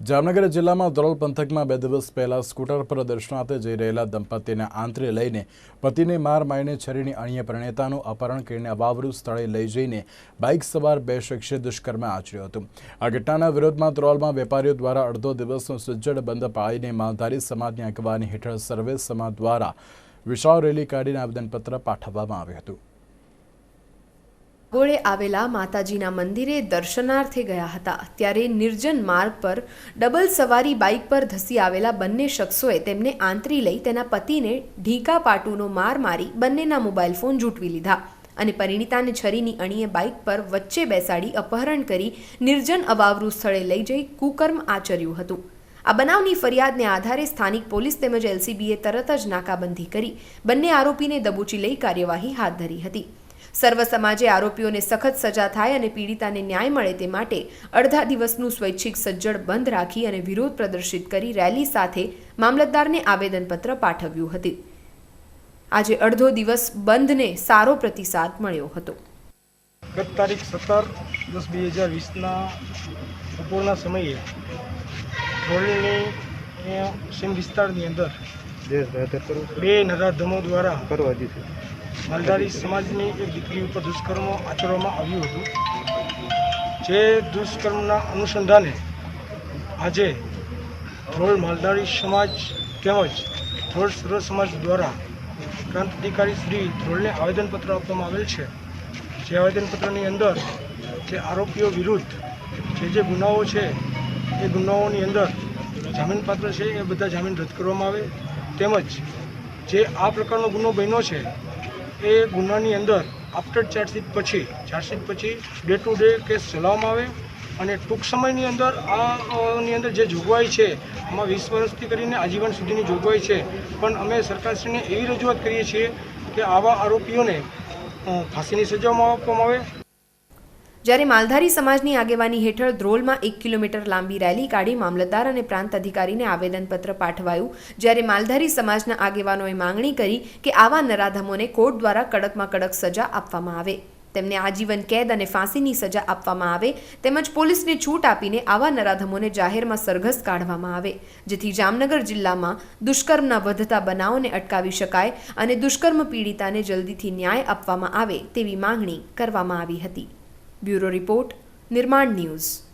જામનગર જિલ્લામાં ધરોલ પંથકમાં બે દિવસ પહેલા સ્કૂટર પર દર્શનાર્થે જઈ રહેલા દંપતીને આંતરે લઈને પતિને માર મારીને છરીની અણીએ પ્રણેતાનું અપહરણ કરીને અવાવરૂ સ્થળે લઈ જઈને બાઇક સવાર બે શખ્સે દુષ્કર્મ આચર્યું હતું. આ ઘટનાના વિરોધમાં ધ્રોલમાં વેપારીઓ દ્વારા અડધો દિવસનો સજ્જડ બંધ પાળીને માલધારી સમાજની આગેવાની હેઠળ સર્વે સમાજ દ્વારા વિશાળ રેલી કાઢીને આવેદનપત્ર પાઠવવામાં આવ્યું હતું. ગોળે આવેલા માતાજીના મંદિરે દર્શનાર્થે ગયા હતા. ત્યારે નિર્જન માર્ગ પર ડબલ સવારી બાઇક પર ધસી આવેલા બંને શખ્સોએ તેમને આંતરી લઈ તેના પતિને ઢીકા પાટુનો માર મારી બંનેના મોબાઈલ ફોન જૂટવી લીધા અને પરિણીતાને છરીની અણીએ બાઇક પર વચ્ચે બેસાડી અપહરણ કરી નિર્જન અવાવરૂ સ્થળે લઈ જઈ કુકર્મ આચર્યું હતું. આ બનાવની ફરિયાદને આધારે સ્થાનિક પોલીસ તેમજ એલસીબીએ તરત જ નાકાબંધી કરી બંને આરોપીને દબોચી લઈ કાર્યવાહી હાથ ધરી હતી. સર્વ સમાજે આરોપીઓને સખત સજા થાય અને પીડિતાને ન્યાય મળે તે માટે અડધા દિવસનું સ્વૈચ્છિક સજ્જડ બંધ રાખી અને વિરોધ પ્રદર્શિત કરી રેલી સાથે મામલતદારને આવેદનપત્ર પાઠવ્યું હતું. આજે અડધો દિવસ બંધને સારો પ્રતિસાદ મળ્યો હતો. ગત તારીખ સત્તર દસ બે હજાર વીસના બપોરના સમયે રોડની સીમ વિસ્તારની અંદર બે નરાધમો દ્વારા માલધારી સમાજની એક દીકરી ઉપર દુષ્કર્મ આચરવામાં આવ્યું હતું. જે દુષ્કર્મના અનુસંધાને આજે ધ્રોળ માલધારી સમાજ તેમજ ધ્રોળ સર્વ સમાજ દ્વારા ક્રાંતિકારી શ્રી ધ્રોળને આવેદનપત્ર આપવામાં આવેલ છે. જે આવેદનપત્રની અંદર જે આરોપીઓ વિરુદ્ધ જે જે ગુનાઓ છે, એ ગુનાઓની અંદર જામીનપાત્ર છે, એ બધા જામીન રદ કરવામાં આવે. તેમજ જે આ પ્રકારનો ગુનો બન્યો છે એ ગુનાની અંદર આફ્ટર ચાર્જશીટ પછી ચાર્જશીટ પછી ડે ટુ ડે કેસ ચલાવવામાં આવે અને ટૂંક સમયની અંદર આની અંદર જે જોગવાઈ છે, આમાં વીસ વર્ષથી કરીને આજીવન સુધીની જોગવાઈ છે. પણ અમે સરકારશ્રીને એવી રજૂઆત કરીએ છીએ કે આવા આરોપીઓને ફાંસીની સજામાં આપવામાં આવે. જ્યારે માલધારી સમાજની આગેવાની હેઠળ ધ્રોલમાં એક કિલોમીટર લાંબી રેલી કાઢી મામલતદાર અને પ્રાંત અધિકારીને આવેદનપત્ર પાઠવાયું. જ્યારે માલધારી સમાજના આગેવાનોએ માંગણી કરી કે આવા નરાધમોને કોર્ટ દ્વારા કડકમાં કડક સજા આપવામાં આવે. તેમને આજીવન કેદ અને ફાંસીની સજા આપવામાં આવે તેમજ પોલીસને છૂટ આપીને આવા નરાધમોને જાહેરમાં સરઘસ કાઢવામાં આવે, જેથી જામનગર જિલ્લામાં દુષ્કર્મના વધતા બનાવોને અટકાવી શકાય અને દુષ્કર્મ પીડિતાને જલ્દીથી ન્યાય આપવામાં આવે તેવી માંગણી કરવામાં આવી હતી. બ્યુરો રિપોર્ટ નિર્માણ ન્યૂઝ.